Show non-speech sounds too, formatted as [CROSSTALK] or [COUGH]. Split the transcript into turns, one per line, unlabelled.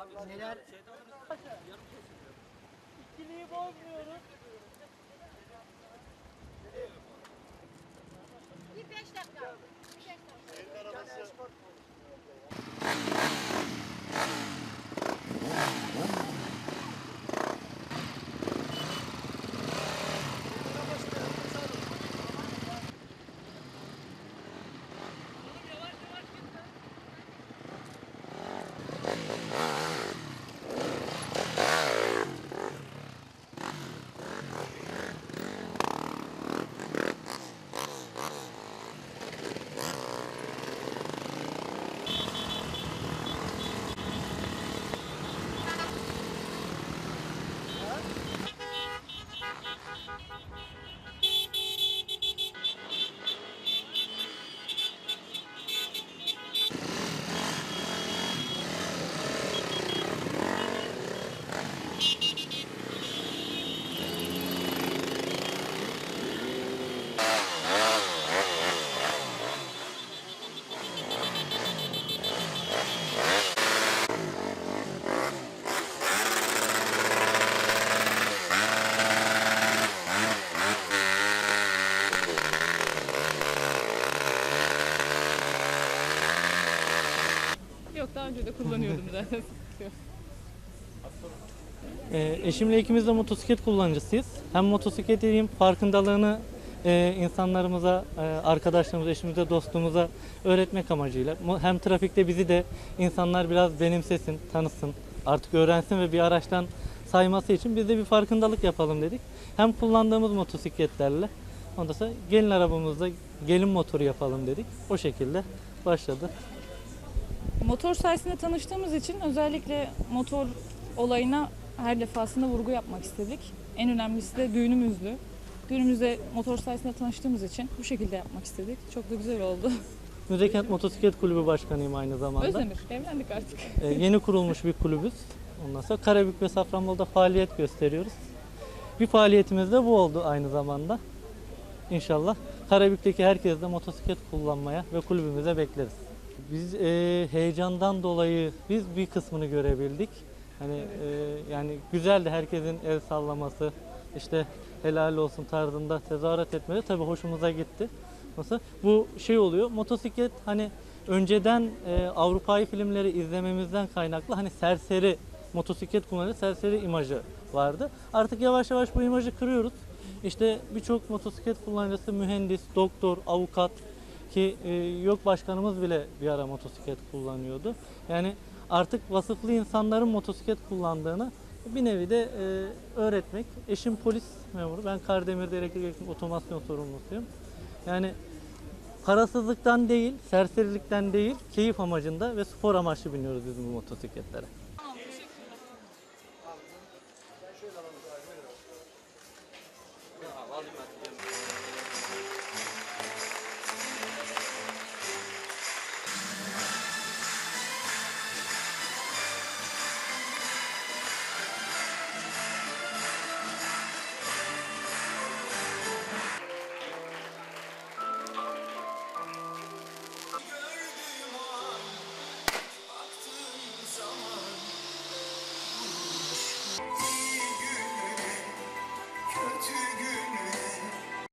Neler?
İkiliyi bozmuyoruz. Yok daha önce de kullanıyordum [LAUGHS] zaten. Yok.
Ee, eşimle ikimiz de motosiklet kullanıcısıyız. Hem motosikletin farkındalığını e, insanlarımıza, e, arkadaşlarımıza, eşimize, dostumuza öğretmek amacıyla hem trafikte bizi de insanlar biraz benimsesin, tanısın, artık öğrensin ve bir araçtan sayması için biz de bir farkındalık yapalım dedik. Hem kullandığımız motosikletlerle ondan sonra gelin arabamızda gelin motoru yapalım dedik. O şekilde başladı.
Motor sayesinde tanıştığımız için özellikle motor olayına her defasında vurgu yapmak istedik. En önemlisi de düğünümüzdü. Düğünümüzde motor sayesinde tanıştığımız için bu şekilde yapmak istedik. Çok da güzel oldu.
Müzekent Motosiklet Kulübü Başkanıyım aynı zamanda.
Özdemir, evlendik artık.
Ee, yeni kurulmuş bir kulübüz. Ondan sonra Karabük ve Safranbolu'da faaliyet gösteriyoruz. Bir faaliyetimiz de bu oldu aynı zamanda. İnşallah Karabük'teki herkes de motosiklet kullanmaya ve kulübümüze bekleriz. Biz e, heyecandan dolayı biz bir kısmını görebildik. Hani e, yani güzeldi herkesin el sallaması, işte helal olsun tarzında tezahürat etmeleri tabii hoşumuza gitti. Nasıl? Bu şey oluyor. Motosiklet hani önceden e, Avrupa'yı filmleri izlememizden kaynaklı hani serseri motosiklet kullanıcı serseri imajı vardı. Artık yavaş yavaş bu imajı kırıyoruz. İşte birçok motosiklet kullanıcısı mühendis, doktor, avukat ki e, yok başkanımız bile bir ara motosiklet kullanıyordu. Yani artık vasıflı insanların motosiklet kullandığını bir nevi de e, öğretmek. Eşim polis memuru. Ben Kardemir'de elektrik otomasyon sorumlusuyum. Yani parasızlıktan değil, serserilikten değil, keyif amacında ve spor amaçlı biniyoruz biz bu motosikletlere.